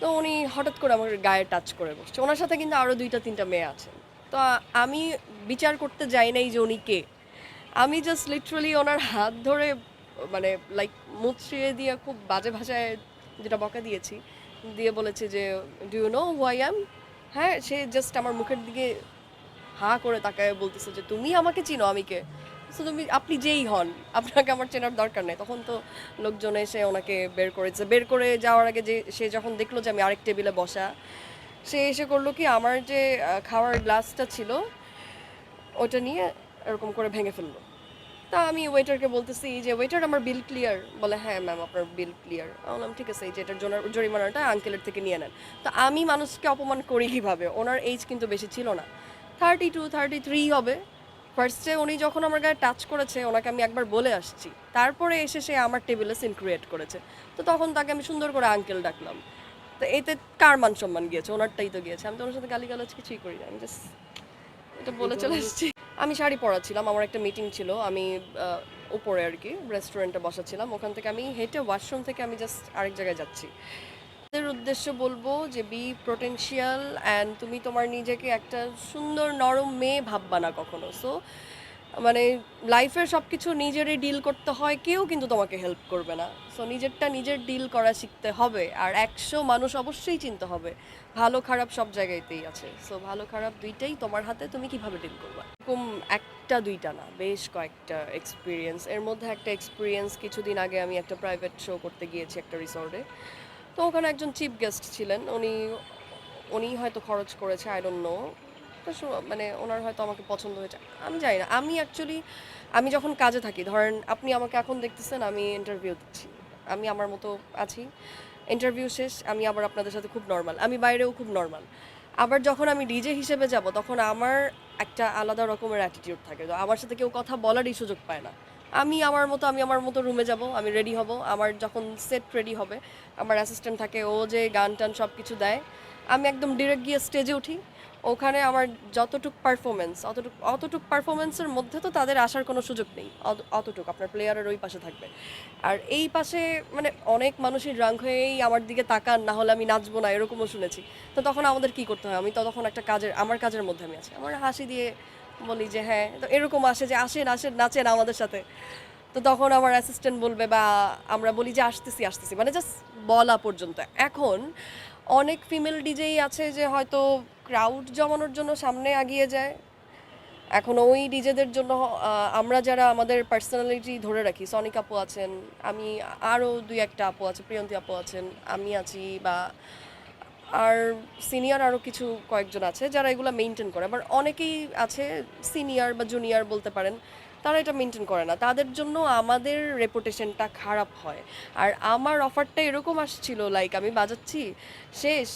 তো উনি হঠাৎ করে আমার গায়ে টাচ করে বসছে। ওনার সাথে কিন্তু আরও দুইটা, তিনটা মেয়ে আছে। তো আমি বিচার করতে যাই নাই যে উনি কে। আমি জাস্ট লিটারালি ওনার হাত ধরে মানে লাইক মুচড়িয়ে দিয়ে খুব বাজে ভাষায় যেটা বকা দিয়েছি, দিয়ে বলেছে যে do you know why am হ্যাঁ সে জাস্ট আমার মুখের দিকে হাঁ করে তাকায় বলতেছে যে, তুমি আমাকে চিনো, আমি কে? So, তুমি, আপনি যেই হন, আপনাকে আমার চেনার দরকার নেই। তখন তো লোকজন এসে ওনাকে বের করেছে। বের করে যাওয়ার আগে যে, সে যখন দেখল যে আমি আরেক টেবিলে বসা, সে এসে করল কি, আমার যে খাওয়ার গ্লাসটা ছিল ওটা নিয়ে এরকম করে ভেঙে ফেলল। তা আমি ওয়েটারকে বলতেছি যে ওয়েটার আমার বিল ক্লিয়ার বলে হ্যাঁ ম্যাম আপনার বিল ক্লিয়ার বললাম, ঠিক আছে, এই যে, এটার জন্য জরিমানাটা আঙ্কেলের থেকে নিয়ে নেন। তো আমি মানুষকে অপমান করি কীভাবে? ওনার এইজ কিন্তু বেশি ছিল না। থার্টি টু থার্টি থ্রি হবে। ফার্স্টে উনি যখন আমার গায়ে টাচ করেছে, ওনাকে আমি একবার বলে আসছি। তারপরে এসে সে আমার টেবিলে সিন ক্রিয়েট করেছে। তো তখন তাকে আমি সুন্দর করে আঙ্কেল ডাকলাম। তো এতে কার মান সম্মান গিয়েছে? ওনারটাই তো গিয়েছে। আমি তো ওনার সাথে গালিগালাজ কিছুই করি না। আমি জাস্ট এটা বলে চলে এসেছি আমি শাড়ি পরাচ্ছিলাম। আমার একটা মিটিং ছিল। আমি উপরে আর কি রেস্টুরেন্টে বসাছিলাম ওখান থেকে আমি হেঁটে ওয়াশরুম থেকে আমি জাস্ট আরেক জায়গায় যাচ্ছি। তাদের উদ্দেশ্য বলব যে বি পোটেনশিয়াল অ্যান্ড তুমি তোমার নিজেকে একটা সুন্দর নরম মেয়ে ভাববা না কখনো। সো মানে লাইফের সব কিছু নিজেরই ডিল করতে হয়, কেউ কিন্তু তোমাকে হেল্প করবে না। সো নিজেরটা নিজের ডিল করা শিখতে হবে আর একশো মানুষ অবশ্যই চিনতে হবে, ভালো খারাপ সব জায়গাতেই আছে। সো ভালো খারাপ দুইটাই তোমার হাতে, তুমি কীভাবে ডিল করবে? এরকম একটা দুইটা না, বেশ কয়েকটা এক্সপিরিয়েন্স এর মধ্যে একটা এক্সপিরিয়েন্স কিছুদিন আগে আমি একটা প্রাইভেট শো করতে গিয়েছি একটা রিসর্টে তো ওখানে একজন চিফ গেস্ট ছিলেন। উনি উনি হয়তো খরচ করেছে আই ডোন্ট নো তো মানে ওনার হয়তো আমাকে পছন্দ হয়েছে। আমি জানি না। আমি অ্যাকচুয়ালি আমি যখন কাজে থাকি, ধরেন আপনি আমাকে এখন দেখতেছেন, আমি ইন্টারভিউ দিচ্ছি। আমি আমার মতো আছি। ইন্টারভিউ শেষ, আমি আবার আপনাদের সাথে খুব নর্মাল আমি বাইরেও খুব নর্মাল আবার যখন আমি ডিজে হিসেবে যাব, তখন আমার একটা আলাদা রকমের অ্যাটিটিউড থাকে। তো আমার সাথে কেউ কথা বলারই সুযোগ পায় না। আমি আমার মতো, আমি আমার মতো রুমে যাব, আমি রেডি হব। আমার যখন সেট রেডি হবে, আমার অ্যাসিস্ট্যান্ট থাকে, ও যে গান টান সব কিছু দেয়। আমি একদম ডিরেক্ট গিয়ে স্টেজে উঠি। ওখানে আমার যতটুক পারফরমেন্স অতটুক অতটুক পারফরমেন্সের মধ্যে তো তাদের আসার কোনো সুযোগ নেই। অত- অতটুক, আপনার প্লেয়ারের ওই পাশে থাকবে। আর এই পাশে মানে অনেক মানুষই রাঙ্ক হয়েই আমার দিকে তাকান, না হলে আমি নাচবো না, এরকমও শুনেছি। তো তখন আমাদের কি করতে হয়? আমি তো তখন একটা কাজের, আমার কাজের মধ্যে আমি আছি। আমার হাসি দিয়ে বলি যে হ্যাঁ তো এরকম আসে যে আসেন আসেন, নাচেন আমাদের সাথে। তো তখন আমার অ্যাসিস্ট্যান্ট বলবে বা আমরা বলি যে আসতেছি আসতেছি। মানে জাস্ট বলা পর্যন্ত। এখন অনেক ফিমেল ডিজেই আছে যে হয়তো ক্রাউড জমানোর জন্য সামনে আগিয়ে যায়। এখন ওই ডিজেদের জন্য আমরা যারা আমাদের পার্সোনালিটি ধরে রাখি সনিক আপু আছেন, আমি আরও দুই একটা আপু আছে প্রিয়ন্তী আপু আছেন, আমি আছি বা আর সিনিয়র আরও কিছু কয়েকজন আছে যারা এগুলো মেনটেন করে। আবার অনেকেই আছে সিনিয়র বা জুনিয়র বলতে পারেন, তারা এটা মেনটেন করে না। তাদের জন্য আমাদের রেপুটেশনটা খারাপ হয়। আর আমার অফারটা এরকম আসছিল লাইক আমি বাজাচ্ছি, শেষ